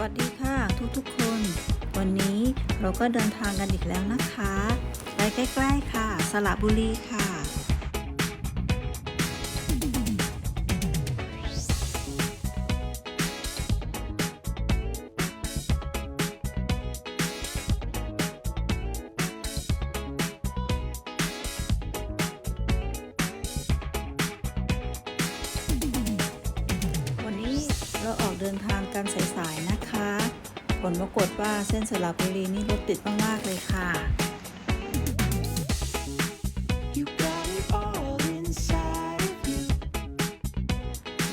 วัสดีค่ะทุกทุกๆคน วันนี้เราก็เดินทางกันอีกแล้วนะคะไปใกล้ๆค่ะ สระบุรีค่ะ วันนี้เราออกเดินทางกันสายๆนะคะ ผลปรากฏว่าเส้นสระบุรีนี่รถติดมากๆเลยค่ะ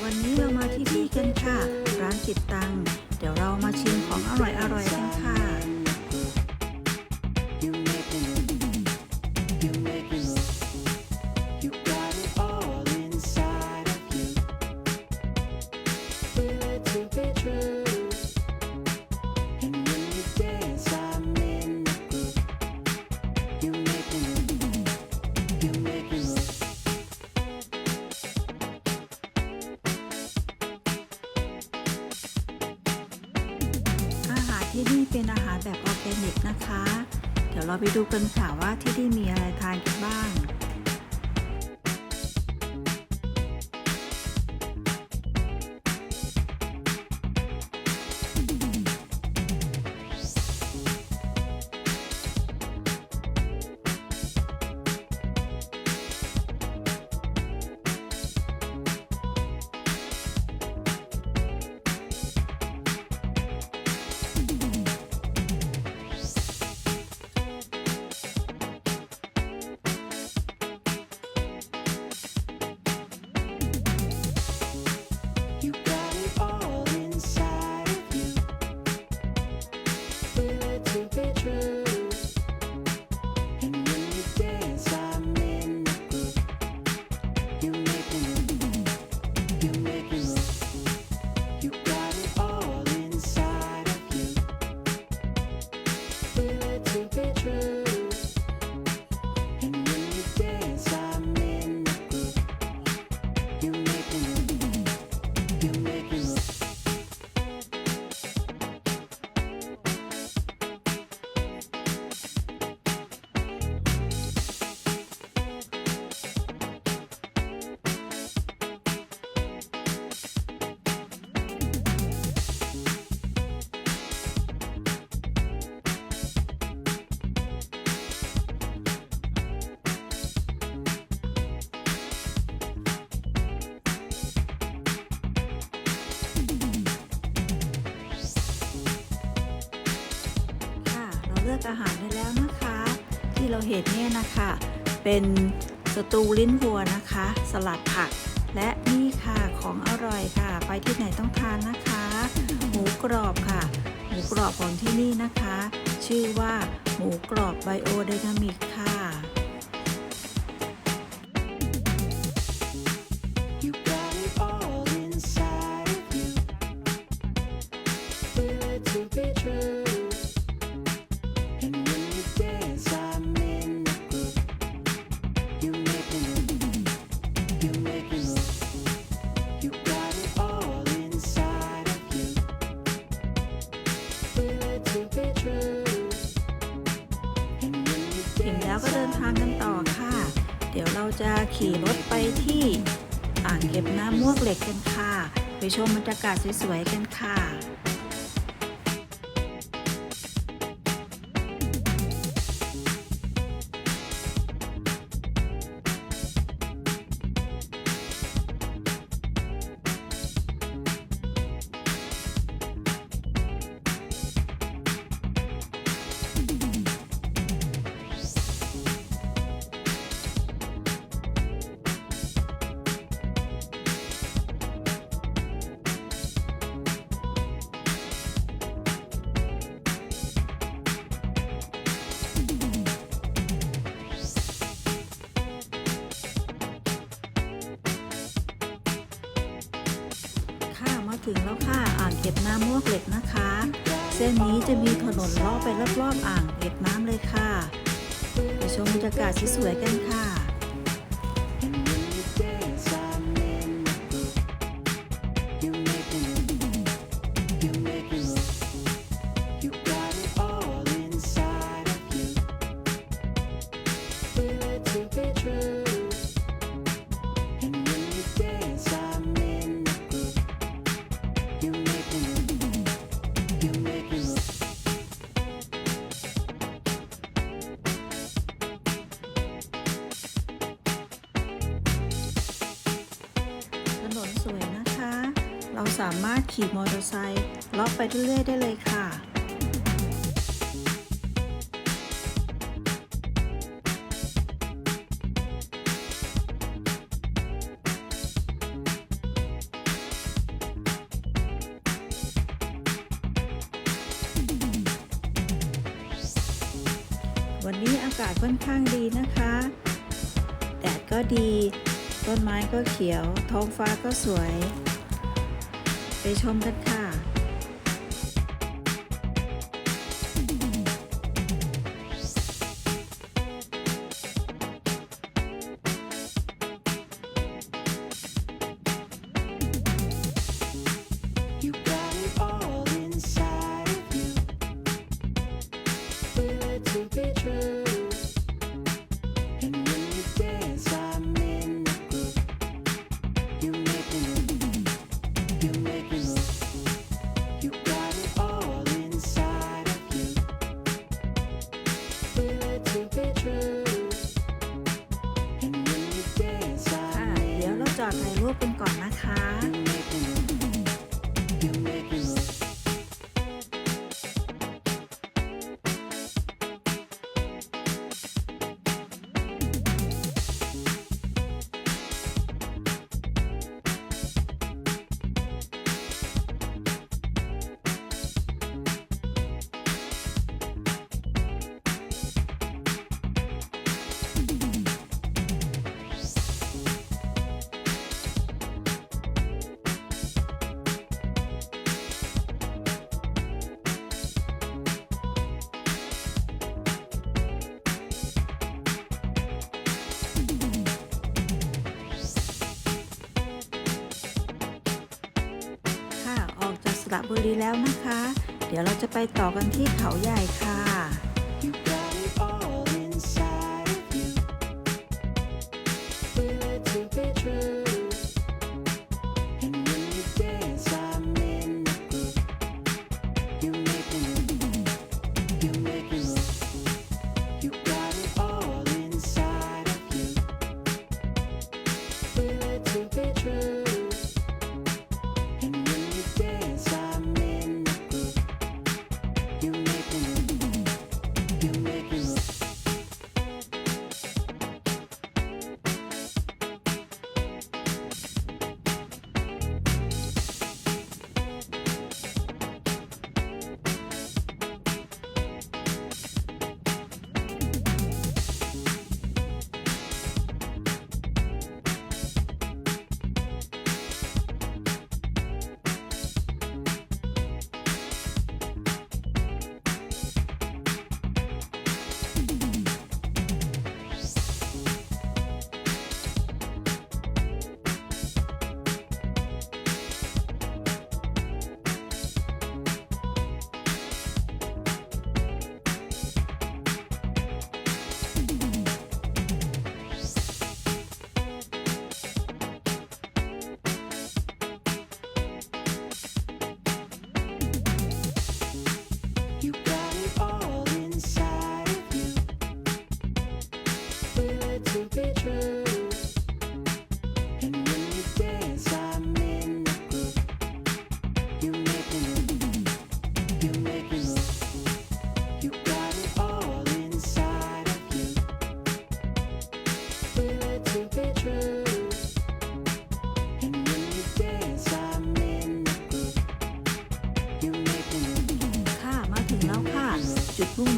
วันนี้เรามาที่นี่กันค่ะ ร้านจิตตัง เดี๋ยวเรามาชิมของอร่อยๆกันค่ะ นิกนะคะ เดี๋ยวเราไปดูกันค่ะว่าที่นี่มีอะไรทานกันบ้าง อกอาหารได้แล้วนะคะ ที่เราเห็นเนี่ยนะคะ เป็นสตูลิ้นวัวนะคะ สลัดผัก และนี่ค่ะของอร่อยค่ะ ไปที่ไหนต้องทานนะคะหมูกรอบค่ะหมูกรอบของที่นี่นะคะ ชื่อว่าหมูกรอบไบโอไดนามิกค่ะ ขี่รถไปที่อ่างเก็บน้ำมวกเหล็กกันค่ะ ไปชมบรรยากาศสวยๆกันค่ะ ถึงแล้วค่ะอ่างเก็บน้ำมวกเหล็กนะคะ เส้นนี้จะมีถนนล้อไปรอบๆอ่างเก็บน้ำเลยค่ะ ไปชมบรรยากาศสวยๆกันค่ะ สามารถขี่มอเตอร์ไซค์เลาะไปเรื่อยๆได้เลยค่ะ วันนี้อากาศค่อนข้างดีนะคะ แดดก็ดี ต้นไม้ก็เขียว ท้องฟ้าก็สวย ชมกันค่ะ ระบุรีแล้วนะคะ เดี๋ยวเราจะไปต่อกันที่เขาใหญ่ค่ะ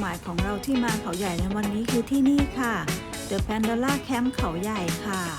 ายของเราที่มาเขาใหญ่ในวันนี้คือที่นี่ค่ะ The Pandora Camp เขาใหญ่ค่ะค่ะ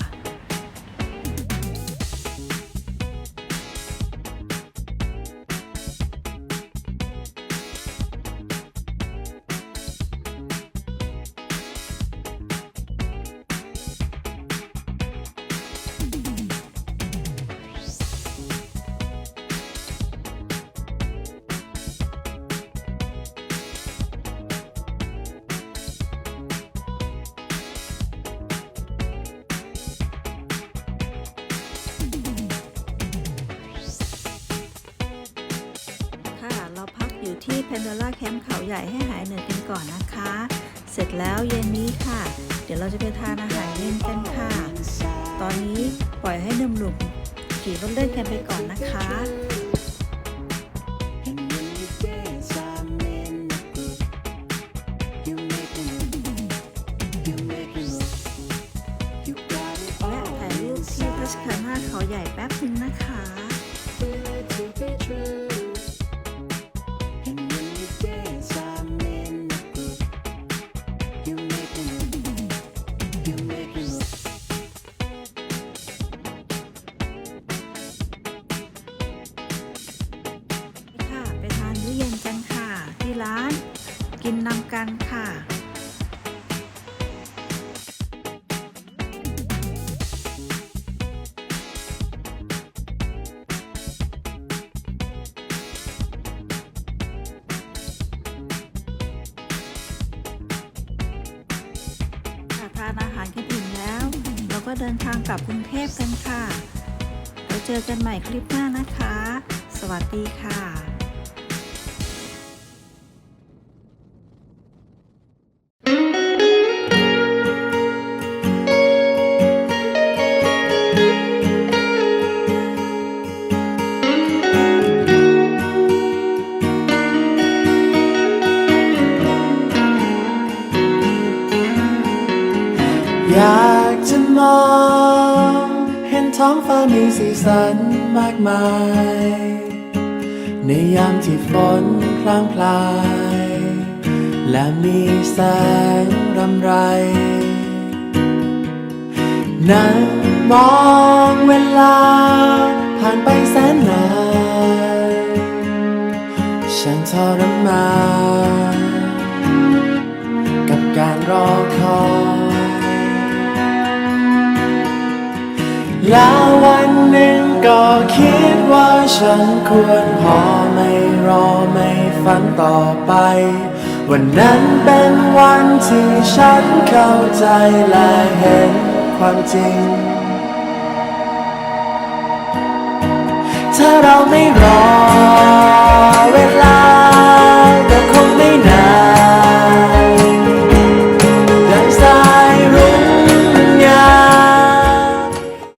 ที่ Pandora Camp เขาใหญ่ให้หายเหนื่อยกันก่อนนะคะ เสร็จแล้วเย็นนี้ค่ะ เดี๋ยวเราจะไปทานอาหารเย็นกันค่ะ ตอนนี้ปล่อยให้หนุ่มๆขี่รถเล่นกันไปก่อนนะคะานอาหารกันอิ่มแล้ว เราก็เดินทางกลับกรุงเทพกันค่ะ เราเจอกันใหม่คลิปหน้านะคะ สวัสดีค่ะ ท้องฟ้ามีสีสันมากมาย ในยามที่ฝนพลางพลาย และมีแสงรำไรนั่งมองเวลา ผ่านไปแสนนานฉันทรมานกับการรอคอย แล้ววันหนึ่งก็คิดว่าฉันควรพอไม่รอไม่ฝันต่อไป วันนั้นเป็นวันที่ฉันเข้าใจและเห็นความจริง ถ้าเราไม่รอเวลาก็คงไม่นาน